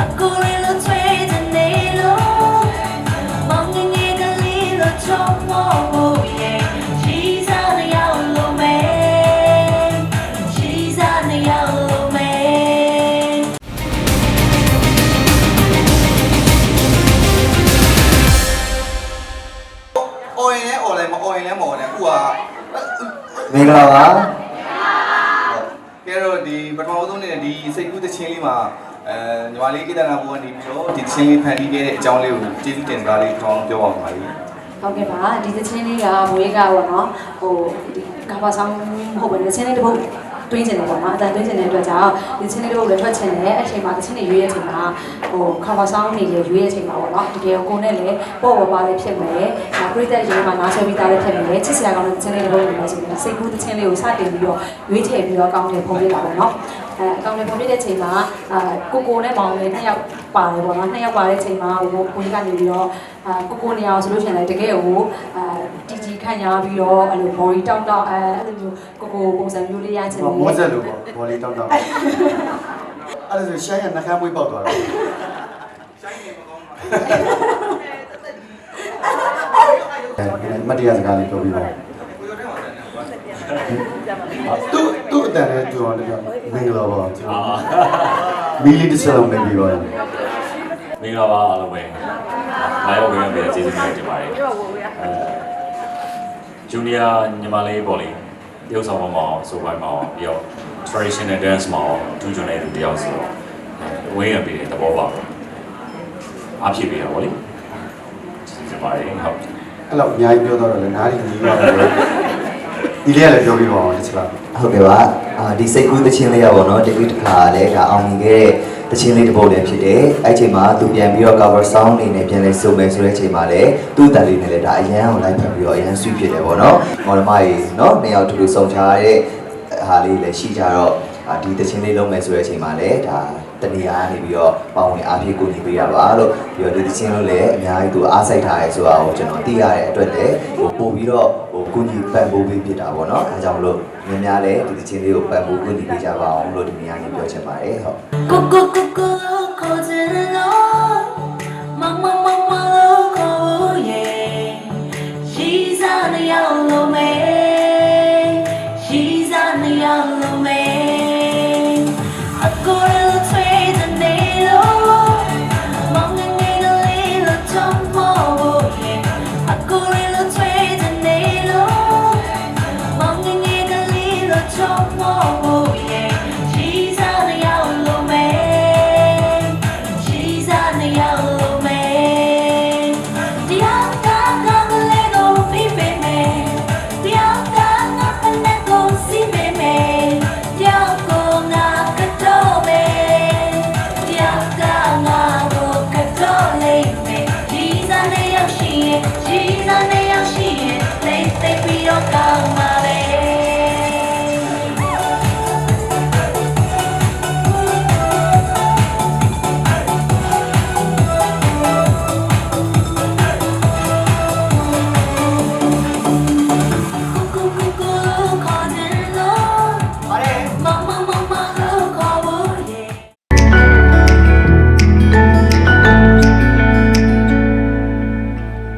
အကိုရလို့ထွေးတဲ့နေလို့မောင်ငယ်ငယ်ကလေးလို့ချောမောဖို့ရဲ့ရှိစားနေရောက်လို့မဲရှိစားနေရောက်လို့မဲအော်ရင်လဲအော်လိုက်မအော်ရင်လဲမအော်နဲ့အခုကမင်္ဂလာပါကဲတော့ဒီပထမဆုံးနေတဲ့ဒီစိတ်ကူးသချင်းလေးမှာ အဲညီမလေးကိတနာဘောကနေပြီးတော့ဒီသချင်းလေးဖန်တီးခဲ့တဲ့အကြောင်းလေးကိုကျေးဇူးတင်စကားလေးထောင်းပြောပါပါလိမ့်ဟုတ်ကဲ့ပါဒီသချင်းလေးကမွေးကပေါ့နော်ဟိုဒီကဘာဆောင်မဟုတ်ဘူးသချင်းလေးတစ်ပုတ်တွင်းချင်တယ်ပေါ့နော်အတန်တွင်းချင်တဲ့အတွက်ကြောင့်ဒီသချင်းလေးတစ်ပုတ်လည်းထွက်ချင်တယ်အချိန်မှာသချင်းတွေရွေးတဲ့အချိန်မှာဟိုခါဘာဆောင်နေရရွေးတဲ့အချိန်မှာပေါ့နော်တကယ်ကိုနဲ့လည်းပေါ့ပေါ်ပါလေးဖြစ်မယ်ဒါပရိသတ်ရေမှာနားဆွဲပြီးသားလေးဖြစ်မယ်ချစ်စရာကောင်းတဲ့သချင်းလေးတစ်ပုတ်နေလို့ဆိုရင်စိတ်ကူးသချင်းလေးကိုစတင်ပြီးတော့ရွေးထည့်ပြီးတော့ကောင်းတယ်ပုံပြတာပေါ့နော် အဲအကောင့်လေးပုံပြတဲ့အချိန်မှာအာကိုကိုနဲ့မောင်လေးနှစ်ယောက်ပါတယ်ပေါ့နော်နှစ်ယောက်ပါတဲ့အချိန်မှာဟိုကိုကြီးကနေပြီးတော့အာကိုကိုနေအောင်ဆိုလို့ရှိရင်လည်းတကယ်ကိုအာတီတီခန့်ညာပြီးတော့အဲ့လိုဘော်ဒီတောက်တောက်အဲအဲ့လိုမျိုးကိုကိုပုံစံမျိုးလေးရချင်တယ်မောဆက်လို့ပေါ့ဘောလေးတောက်တောက်အဲ့ဒါဆိုရှိုင်းရနှခမ်းမွေးပေါက်သွားတယ်အဲမတရားစကားလေးပြောပြီးပါသူ သူ့အတန်နဲ့ပြောတယ်မင်္ဂလာပါကျွန်တော်မီလီတစ်စလုံးနေပြီးပါမင်္ဂလာပါအားလုံးပဲလာရောက်ဝင်ရတဲ့ကျေးဇူးများတင်ပါတယ်အဲဂျူနီယာညီမလေးပေါ့လေတရုပ်ဆောင်မမအောင်ဆိုပိုင်းမအောင်ပြီးတော့ traditional dance မအောင်ထူးချွန်တဲ့သူတယောက်ဆိုတော့ဝင်ရပြီးတဲ့သဘောပါပဲအားဖြစ်ပြီးတော့ဗောလေကျေးဇူးပါတယ်ဟုတ်အဲ့လောက်အများကြီးပြောတော့လည်းနားရည်ကြီးပါတယ် ဒီလေးကလည်းပြောပြီးပါအောင်တစ်ချက်လားဟုတ်ကဲ့ပါအာဒီစိတ်ကူးသချင်းလေးရပါတော့တကူတစ်ခါလည်းဒါအောင်မြင်ခဲ့တဲ့သချင်းလေးတစ်ပုဒ်လည်းဖြစ်တယ်အဲ့ချိန်မှာသူပြန်ပြီးတော့ cover song အနေနဲ့ပြန်လဲဆိုမယ်ဆိုတဲ့ချိန်မှာလည်းသူ့အတန်လေးနဲ့လည်းဒါအရန်ကိုလိုက်ဖက်ပြီးတော့အရန်ဆွေးဖြစ်တယ်ပေါ့နော်မော်ဒမကြီးနော်နှစ်ယောက်တူတူဆုံချားတဲ့ဟာလေးလည်းရှိကြတော့အာဒီသချင်းလေးလုံးမယ်ဆိုတဲ့အချိန်မှာလည်းဒါတနေရာကနေပြီးတော့ပေါဝင်အားဖြည့်ကိုနေပေးရပါလို့ပြီးတော့ဒီသချင်းလို့လည်းအများကြီးသူအားစိုက်ထားရဲဆိုတာကိုကျွန်တော်သိရတဲ့အတွက်လည်းဟိုပို့ပြီးတော့ဟို ကိုကြီးပံ့ပိုးပေးဖြစ်တာပေါ့နော်အဲကြောင့်မလို့များများလည်းဒီသချင်းလေးကိုပံ့ပိုးကူညီပေးကြပါအောင်လို့ဒီနေရာကြီးပြောချင်ပါတယ်ဟုတ်ကိုကိုကိုကိုကိုဇေ